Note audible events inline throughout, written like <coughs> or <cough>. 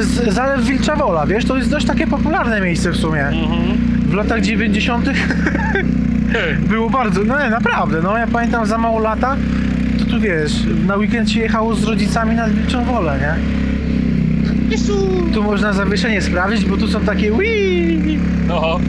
To jest zalew Wilcza Wola, wiesz? To jest dość takie popularne miejsce w sumie. Mhm. W latach 90. <laughs> było bardzo, no nie, naprawdę, no ja pamiętam za mało lata, to tu wiesz, na weekend się jechało z rodzicami nad Wilczą Wolę, nie? Tu można zawieszenie sprawdzić, bo tu są takie wii. No.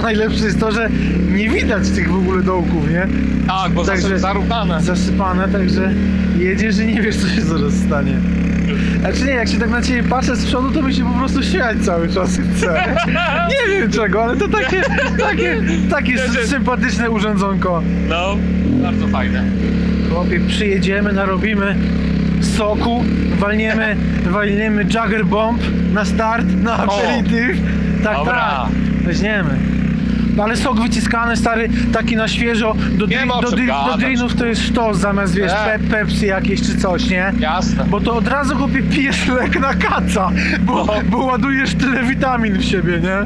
A najlepsze jest to, że nie widać tych w ogóle dołków, nie? Tak, bo Także- zarównane. Zasypane, także jedziesz i nie wiesz, co się zaraz stanie. Znaczy nie, jak się tak na ciebie patrzę z przodu, to mi się po prostu śmiać cały czas chce. <laughs> Nie wiem czego, ale to takie, takie, takie sympatyczne urządzonko. No, bardzo fajne. Chłopie, przyjedziemy, narobimy soku, walniemy, walniemy Jagger Bomb na start, na aperitif. Tak, Dobra. tak, weźmiemy. No Ale sok wyciskany, stary, taki na świeżo, do, Nie dri- ma do, dri- do drinów to jest sztos zamiast, wiesz, Nie. pe Pepsi jakieś czy coś, nie? Jasne. Bo to od razu chłopie pijesz lek na kaca, bo, No. bo ładujesz tyle witamin w siebie, nie?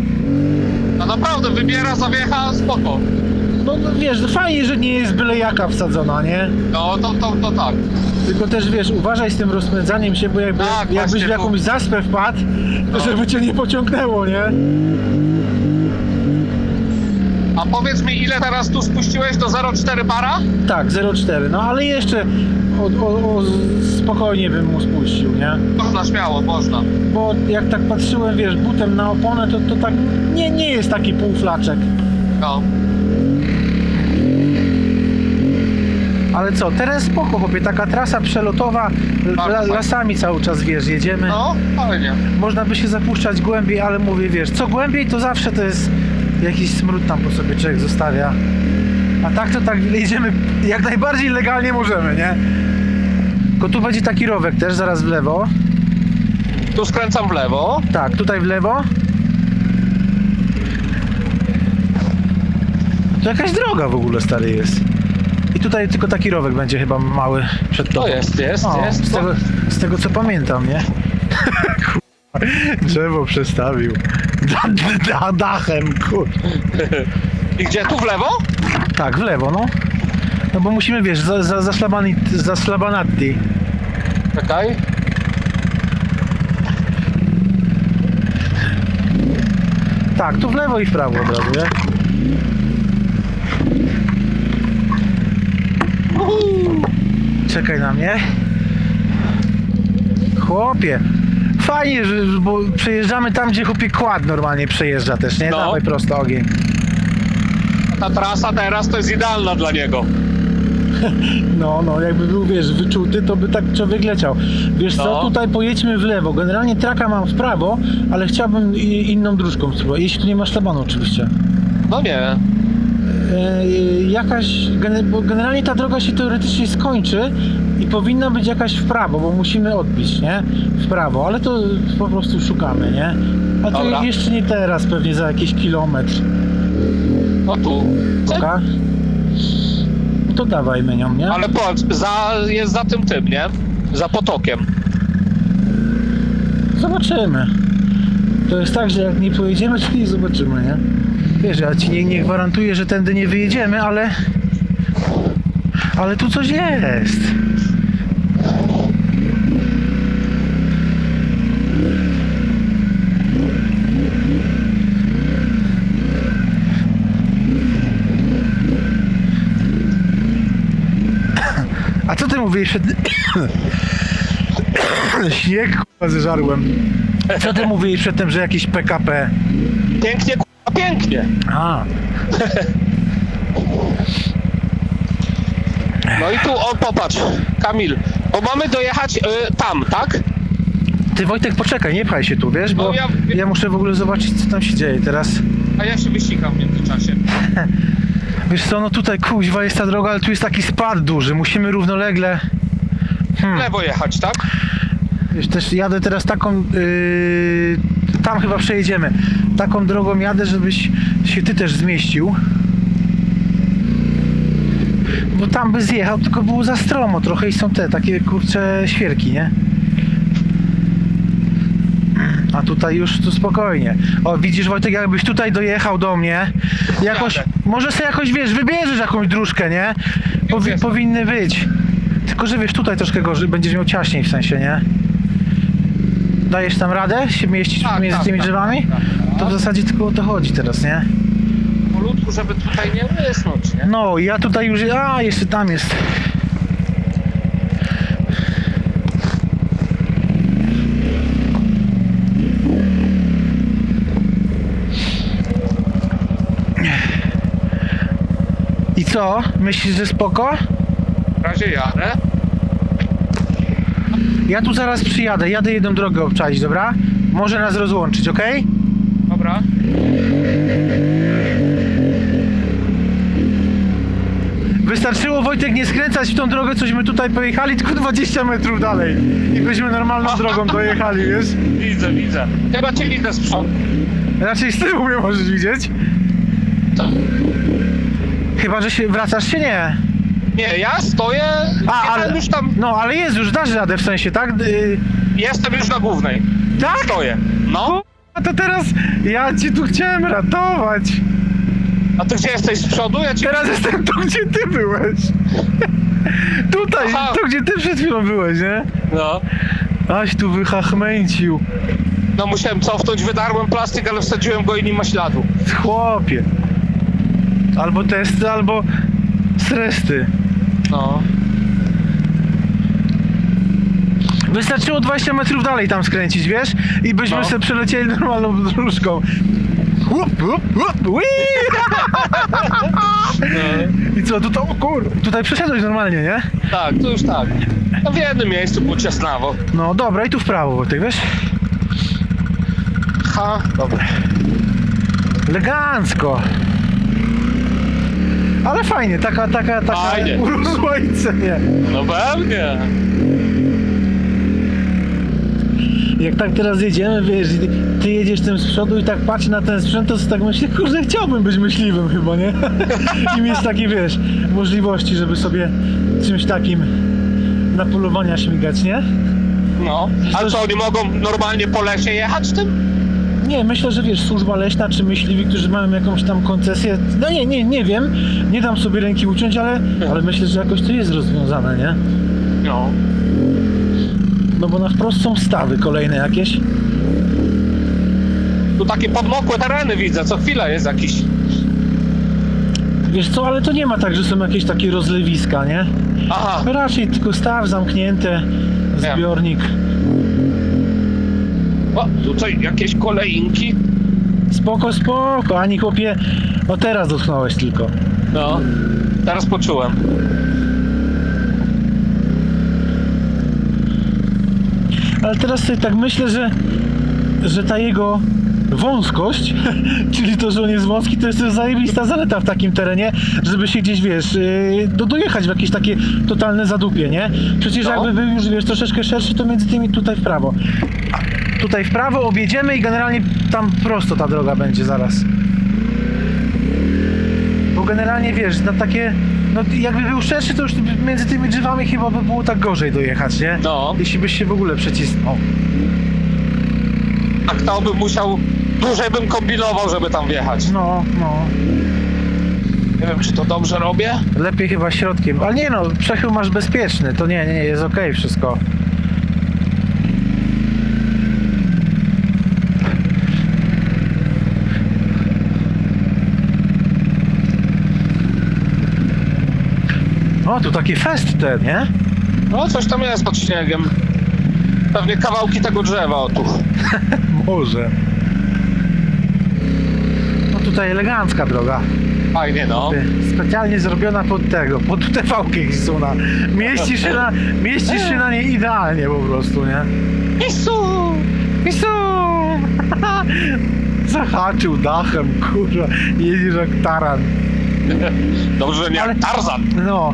No naprawdę, wybiera zawiecha, spoko. No no wiesz, fajnie, że nie jest byle jaka wsadzona, nie? No, to, to, to tak. Tylko też wiesz, uważaj z tym rozpędzaniem się, bo jakby, Tak, jakbyś właśnie w jakąś zaspę wpadł, to żeby cię nie pociągnęło, nie? A powiedz mi, ile teraz tu spuściłeś do 0,4 bara? Tak, 0,4, no ale jeszcze o, o, o, spokojnie bym mu spuścił, nie? Można, śmiało, można. Bo jak tak patrzyłem, wiesz, butem na oponę, to, to tak nie, nie jest taki półflaczek. No. Ale co, teren spoko, chłopie, taka trasa przelotowa, Bardzo la, fajnie. lasami cały czas, wiesz, jedziemy. No, fajnie. Można by się zapuszczać głębiej, ale mówię, wiesz, co głębiej, to zawsze to jest jakiś smród tam po sobie człowiek zostawia. A tak to tak jedziemy jak najbardziej legalnie możemy, nie? Tylko tu będzie taki rowek też, zaraz w lewo. Tu skręcam w lewo. Tak, tutaj w lewo. To jakaś droga w ogóle stary jest. I tutaj tylko taki rowek będzie chyba mały przed tobą. To jest, jest, O, jest. z, tego, z tego co pamiętam, nie? <laughs> Drzewo przestawił. <laughs> Da, da, dachem, kur. I gdzie? Tu w lewo? Tak, w lewo, no. No bo musimy, wiesz, za, za, za, szlabani, za szlabanatti. Czekaj. Tak, tu w lewo i w prawo od razu, nie? Czekaj na mnie. Chłopie. Fajnie, że, bo przejeżdżamy tam, gdzie chłopie kład normalnie przejeżdża też, nie? No. Dawaj prosto ogień. Ta trasa teraz to jest idealna dla niego. <laughs> No, no, jakby był, wiesz, wyczuty, to by tak człowiek leciał. Wiesz co, No. tutaj pojedźmy w lewo. Generalnie traka mam w prawo, ale chciałbym i- inną dróżką spróbować. Jeśli tu nie ma szlabanu oczywiście. No nie. E, jakaś, bo generalnie ta droga się teoretycznie skończy i powinna być jakaś w prawo, bo musimy odbić, nie? W prawo, ale to po prostu szukamy, nie? A to Dobra. jeszcze nie teraz, pewnie za jakiś kilometr. No tu. Oka? No to dawajmy nią, nie? Ale patrz, za, jest za tym tym, nie? Za potokiem. Zobaczymy. To jest tak, że jak nie pojedziemy, to nie zobaczymy, nie? Wiesz, ja ci nie, nie gwarantuję, że tędy nie wyjedziemy, ale... Ale tu coś jest. A co ty mówisz przed... <coughs> Śnieg k***a zeżarłem. Co ty mówiłeś przedtem, że jakiś PKP? Pięknie, pięknie. A, <laughs> No i tu, o popatrz, Kamil, bo mamy dojechać y, tam, tak? ty Wojtek poczekaj, nie pchaj się tu, wiesz, bo No ja... ja- muszę w ogóle zobaczyć co tam się dzieje teraz. A ja się wysikam w międzyczasie. <laughs> Wiesz co, no tutaj kuźwa jest ta droga, ale tu jest taki spad duży, musimy równolegle... W lewo jechać, tak? Wiesz, też jadę teraz taką... Yy, tam chyba przejedziemy. Taką drogą jadę, żebyś się ty też zmieścił. Bo tam by zjechał, tylko było za stromo trochę i są te takie kurcze świerki, nie? A tutaj już tu spokojnie. O, widzisz Wojtek, jakbyś tutaj dojechał do mnie, jakoś, może sobie jakoś, wiesz, wybierzesz jakąś dróżkę, nie? Powi, powinny być. Tylko, że wiesz, tutaj troszkę gorzej, będziesz miał ciaśniej w sensie, nie? Dajesz tam radę się mieścić Tak, między tak, tymi tak, drzewami? tak, tak. To w zasadzie tylko o to chodzi teraz, nie? Malutku, żeby tutaj nie wysnąć, nie? No, ja tutaj już... A, jeszcze tam jest. I co? Myślisz, że spoko? W razie jadę. Ja tu zaraz przyjadę, jadę jedną drogę obczaić, dobra? Może nas rozłączyć, ok? Dobra. Wystarczyło Wojtek nie skręcać w tą drogę, cośmy tutaj pojechali, tylko 20 metrów dalej. I byśmy normalną drogą dojechali, wiesz? Widzę, widzę. Chyba cię widzę z przodu. Raczej z tyłu mnie możesz widzieć. Co? Chyba, że się wracasz się nie. Nie, ja stoję. A, ale. już tam. No, ale jest już, dasz radę w sensie, tak? Yy, Jestem już na głównej. tak? Stoję. No. A to teraz ja ci tu chciałem ratować. A ty gdzie jesteś z przodu? Ja ci. Teraz jestem tu, gdzie ty byłeś. <laughs> Tutaj, Aha. tu, gdzie ty przed chwilą byłeś, nie? No. Aś tu wychachmęcił. No musiałem cofnąć, wydarłem plastik, ale wsadziłem go i nie ma śladu. Chłopie. Albo testy, albo stresty. No. Wystarczyło 20 metrów dalej tam skręcić, wiesz? I byśmy No. sobie przelecieli normalną dróżką. Łup, łup, ui! <laughs> I co, tutaj, o kur... Tutaj przeszedłeś normalnie, nie? Tak, to już tak. No w jednym miejscu było ciasnawo. No dobra, i tu w prawo, Wojtek, wiesz? Ha, dobra. Elegancko. Ale fajnie, taka, taka, taka Fajnie. urozmaicenie. No pewnie. Jak tak teraz jedziemy, wiesz, i ty jedziesz tym z przodu i tak patrz na ten sprzęt, to sobie tak myślę, kurde, chciałbym być myśliwym chyba, nie? <laughs> I mieć takie, wiesz, możliwości, żeby sobie czymś takim na polowania śmigać, nie? No. Ale co, oni mogą normalnie po lesie jechać tym? Nie, myślę, że wiesz, służba leśna czy myśliwi, którzy mają jakąś tam koncesję, no nie, nie, nie wiem, nie dam sobie ręki uciąć, ale, ale myślę, że jakoś to jest rozwiązane, nie? No. No bo na wprost są stawy kolejne jakieś. Tu takie podmokłe tereny widzę, co chwilę jest jakiś. Wiesz co, ale to nie ma tak, że są jakieś takie rozlewiska, nie? Aha. Raczej tylko staw zamknięte, zbiornik. O, tutaj jakieś kolejinki. Spoko, spoko, ani chłopie, no teraz dotknąłeś tylko. No. Teraz poczułem. Ale teraz sobie tak myślę, że, że ta jego wąskość, <laughs> czyli to, że on jest wąski, to jest też zajebista zaleta w takim terenie, żeby się gdzieś, wiesz, yy, do, dojechać w jakieś takie totalne zadupie, nie? Przecież No. jakby był już, wiesz, troszeczkę szerszy, to między tymi tutaj w prawo. Tutaj w prawo objedziemy i generalnie tam prosto ta droga będzie zaraz. Bo generalnie, wiesz, na takie, no jakby był szerszy, to już między tymi drzewami chyba by było tak gorzej dojechać, nie? No. Jeśli byś się w ogóle przecisnął. A kto by musiał. Dłużej bym kombinował, żeby tam wjechać. No, no. Nie wiem, czy to dobrze robię. Lepiej chyba środkiem. Ale nie no, przechył masz bezpieczny. To nie, nie, nie jest okej wszystko. O, tu taki fest ten, nie? No, coś tam jest pod śniegiem. Pewnie kawałki tego drzewa, o tu. <laughs> Może. No tutaj elegancka droga. Fajnie, no. Specjalnie zrobiona pod tego, pod fałkę Hisuna. Mieścisz się na, mieścisz się na niej idealnie po prostu, nie? Isu! Hisun! <laughs> Zahaczył dachem, kurwa, jedziesz jak taran. <laughs> Dobrze, że nie Ale- jak Tarzan. No.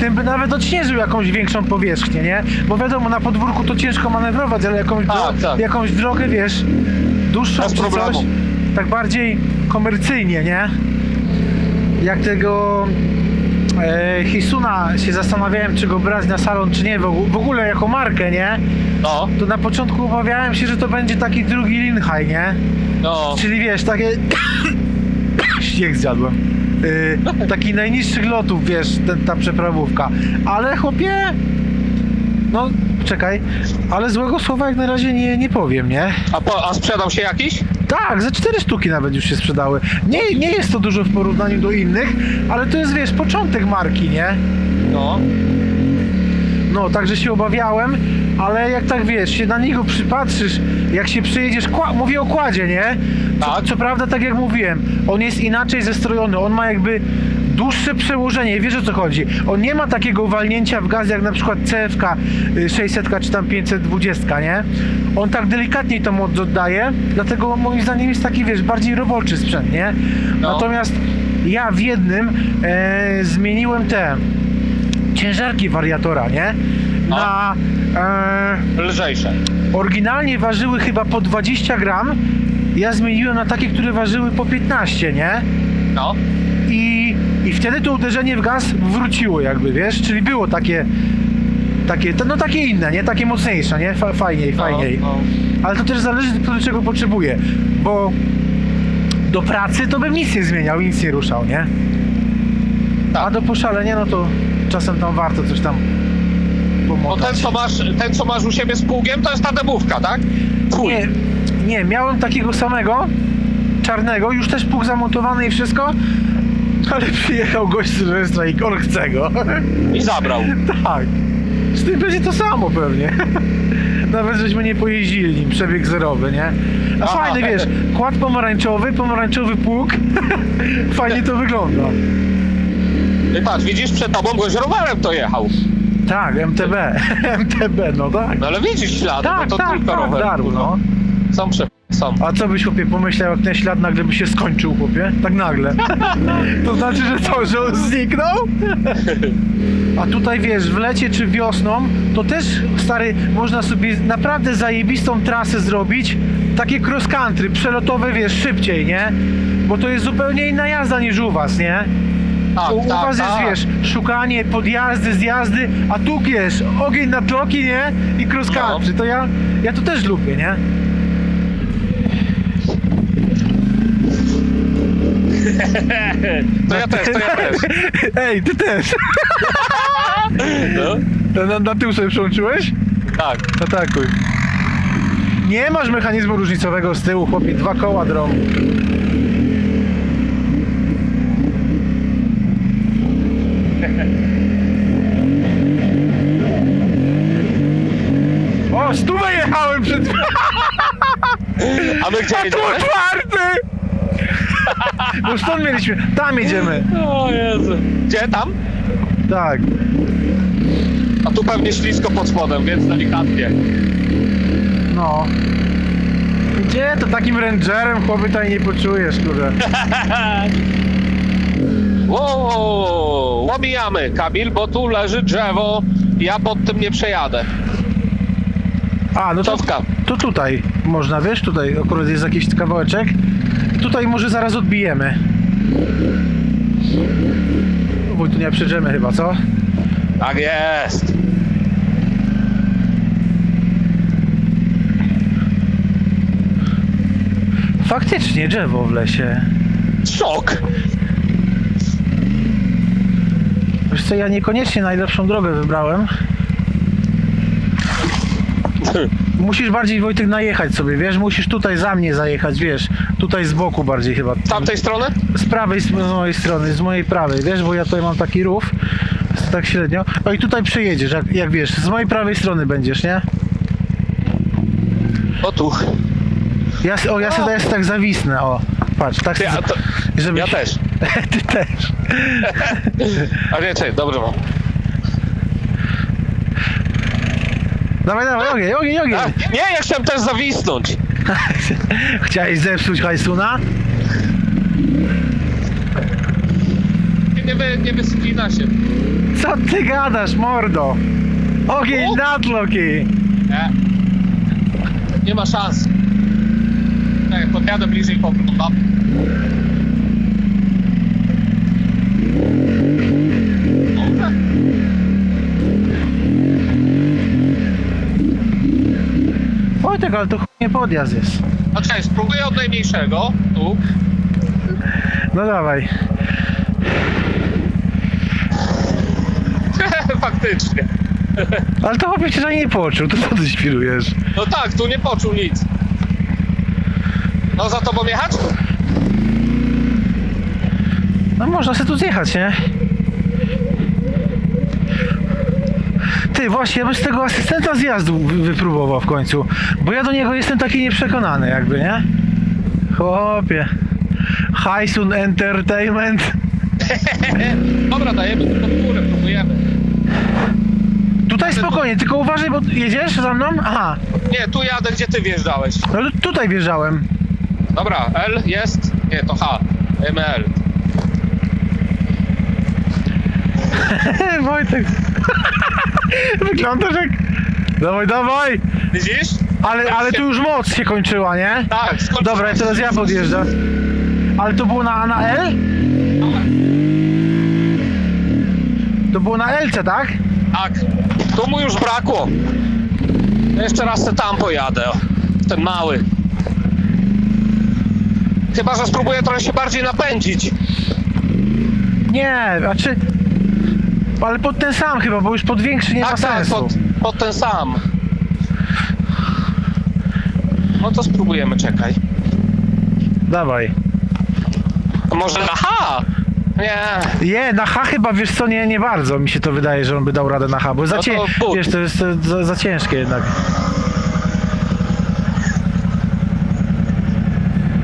Tym by nawet odśnieżył jakąś większą powierzchnię, nie? Bo wiadomo, na podwórku to ciężko manewrować, ale jakąś, dro- Tak, tak. jakąś drogę, wiesz, dłuższą Bez czy coś, problemu. tak bardziej komercyjnie, nie? Jak tego e, Hisuna się zastanawiałem, czy go brać na salon, czy nie, w, ogó- w ogóle jako markę, nie? No, To na początku obawiałem się, że to będzie taki drugi Linhai, nie? no. Czyli wiesz, takie bieg zjadłem. Yy, taki najniższych lotów, wiesz, ten, ta przeprawówka. Ale chłopie... No, czekaj. Ale złego słowa jak na razie nie, nie powiem, nie? A, po, a sprzedał się jakiś? Tak, za cztery sztuki nawet już się sprzedały. Nie, nie jest to dużo w porównaniu do innych, ale to jest, wiesz, początek marki, nie? No. No, także się obawiałem, ale jak tak wiesz, się na niego przypatrzysz, jak się przejedziesz, kła- mówię o kładzie, nie? Co, Tak. co prawda, tak jak mówiłem, on jest inaczej zestrojony, on ma jakby dłuższe przełożenie, wiesz o co chodzi. On nie ma takiego walnięcia w gaz jak na przykład CFK y, 600 czy tam 520, nie? On tak delikatniej to moc oddaje, dlatego moim zdaniem jest taki, wiesz, bardziej roboczy sprzęt, nie? No. Natomiast ja w jednym e, zmieniłem te ciężarki wariatora, nie? Na e, Lżejsze. oryginalnie ważyły chyba po 20 gram. Ja zmieniłem na takie, które ważyły po 15, nie? No. I, i wtedy to uderzenie w gaz wróciło jakby, wiesz? Czyli było takie takie, no takie inne, nie? Takie mocniejsze, nie? Fa- fajniej, fajniej. No, Ale to też zależy do czego potrzebuję, bo do pracy to bym nic nie zmieniał, nic nie ruszał, nie? Tak. A do poszalenia, no to czasem tam warto coś tam no. Pomotać. ten co, masz, ten, co masz u siebie z pługiem, to jest ta demówka, tak? Twój. Nie, nie, miałem takiego samego, czarnego, już też pług zamontowany i wszystko, ale przyjechał gość z Sylwestra i on chce go. I zabrał. tak. Z tym będzie to samo pewnie. <laughs> Nawet żeśmy nie pojeździli nim, przebieg zerowy, nie? A Aha. fajny, wiesz, kład pomarańczowy, pomarańczowy pług. <laughs> Fajnie to wygląda. I patrz, widzisz, przed tobą gość rowerem to jechał. Tak, MTB. <laughs> MTB, no tak. No ale widzisz ślady, Tak, no to tak, tylko tak, rower. darł, no. Są prze... są. A co byś chłopie pomyślał, jak ten ślad nagle by się skończył, chłopie? Tak nagle. <laughs> To znaczy, że co, że on zniknął? A tutaj wiesz, w lecie czy wiosną, to też stary, można sobie naprawdę zajebistą trasę zrobić. Takie cross country, przelotowe, wiesz, szybciej, nie? Bo to jest zupełnie inna jazda niż u was, nie? Tak, u, tak, was jest, tak. wiesz, szukanie, podjazdy, zjazdy, a tu wiesz, ogień na tloki, nie? I cross No. country. To ja, ja to też lubię, nie? <laughs> To ja też, to ja też. <laughs> Ej, ty też. <laughs> No, Na, na tył sobie przełączyłeś? tak. Atakuj. Nie masz mechanizmu różnicowego z tyłu, chłopie, dwa koła drą. A my gdzie A tu jedziemy? czwarty! No stąd mieliśmy, tam jedziemy. O Jezu. Gdzie tam? Tak. A tu pewnie ślisko pod spodem, więc delikatnie. No. Gdzie to takim rangerem chłopy tutaj nie poczujesz, kurde. <laughs> Wow, łomijamy, Kamil, bo tu leży drzewo. Ja pod tym nie przejadę. A, no to, Cofka. to tutaj można, wiesz, tutaj akurat jest jakiś kawałeczek. Tutaj może zaraz odbijemy. Bo tu nie przejdziemy chyba, co? Tak jest. Faktycznie drzewo w lesie. Szok. Wiesz co, ja niekoniecznie najlepszą drogę wybrałem. <laughs> Musisz bardziej, Wojtek, najechać sobie, wiesz? Musisz tutaj za mnie zajechać, wiesz? Tutaj z boku bardziej chyba. Z tamtej strony? Z prawej, z mojej strony, z mojej prawej, wiesz? Bo ja tutaj mam taki rów, tak średnio. O i tutaj przejedziesz, jak, jak wiesz, z mojej prawej strony będziesz, nie? O tu. Ja, o, ja sobie teraz tak zawisnę, o. Patrz, tak Ty, a to, <laughs> żeby ja też. <laughs> Ty też. A czekaj, dobrze mam. Dawaj, dawaj, ogień, ogień, ogień. A, nie, ja chciałem też zawisnąć. <laughs> Chciałeś zepsuć hajsuna? Nie, nie, wy- nie wyspina się. Co ty gadasz, mordo? Ogień O! natloki! Nie. Nie ma szans. Tak, podjadę bliżej poglądam. Wojtek, ale to ch- nie podjazd jest. A czekaj, spróbuję od najmniejszego. Tu. No dawaj. <laughs> Faktycznie. Ale to chłopie cię nie poczuł, to co ty świrujesz? No tak, tu nie poczuł nic. No za tobą jechać? No można sobie tu zjechać, nie? Ty, właśnie, ja bym z tego asystenta zjazdu wy- wypróbował w końcu. Bo ja do niego jestem taki nieprzekonany jakby, nie? Chłopie. Hajsun Entertainment. <laughs> Dobra, dajemy tu pod górę, próbujemy. Tutaj spokojnie, tylko uważaj, bo jedziesz za mną? Aha, Nie, tu jadę, gdzie ty wjeżdżałeś. no to tutaj wjeżdżałem. Dobra, L jest? Nie, to H. ML. <laughs> Wojtek. <laughs> Wyglądasz jak... Dawaj, dawaj! Widzisz? Ale, ale tu już moc się kończyła, nie? Tak, skończyłem. Dobra, teraz ja podjeżdżam. Ale to było na, na L? To było na LC, tak? Tak, tu mu już brakło. Jeszcze raz se tam pojadę, o. ten mały. Chyba, że spróbuję trochę się bardziej napędzić. Nie, znaczy... Ale pod ten sam chyba, bo już pod większy nie ma tak, tak, sensu. pod, pod ten sam. No to spróbujemy, czekaj. Dawaj. A może na H? Nie, Nie, na H chyba, wiesz co, nie, nie bardzo mi się to wydaje, że on by dał radę na H, bo za, No to cie... wiesz, to jest e, za, za ciężkie jednak.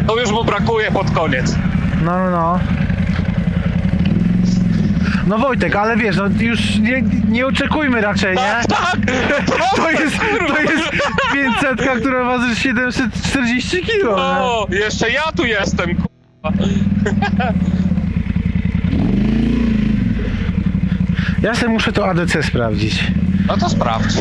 to już mu brakuje pod koniec. No, no, no. No Wojtek, ale wiesz, no już nie, nie oczekujmy raczej, nie? Tak, tak! To jest, to jest 500, która waży 740 kg. O, jeszcze ja tu jestem, kurwa. Ja sobie muszę to ADC sprawdzić. No to sprawdź.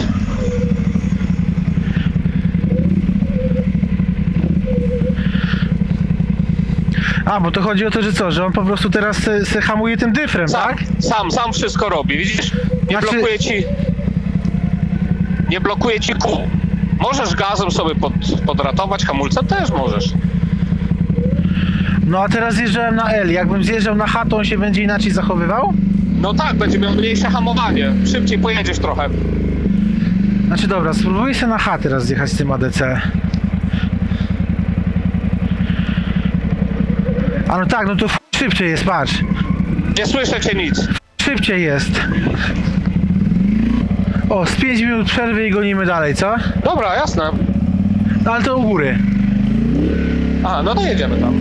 A, bo to chodzi o to, że co, że on po prostu teraz se, se hamuje tym dyfrem, Sam, tak? sam, sam wszystko robi, widzisz? Nie Znaczy- blokuje ci... Nie blokuje ci kół. Możesz gazem sobie pod, podratować, hamulcem też możesz. No a teraz zjeżdżałem na L. Jakbym zjeżdżał na H, to on się będzie inaczej zachowywał? No tak, będzie miał mniejsze hamowanie. Szybciej pojedziesz trochę. Znaczy dobra, spróbuję sobie na H teraz zjechać z tym ADC. A no tak, no to f- szybciej jest, patrz. Nie słyszę cię nic. Szybciej jest. O, z 5 minut przerwy i gonimy dalej, co? Dobra, jasne. No ale to u góry. Aha, no to jedziemy tam.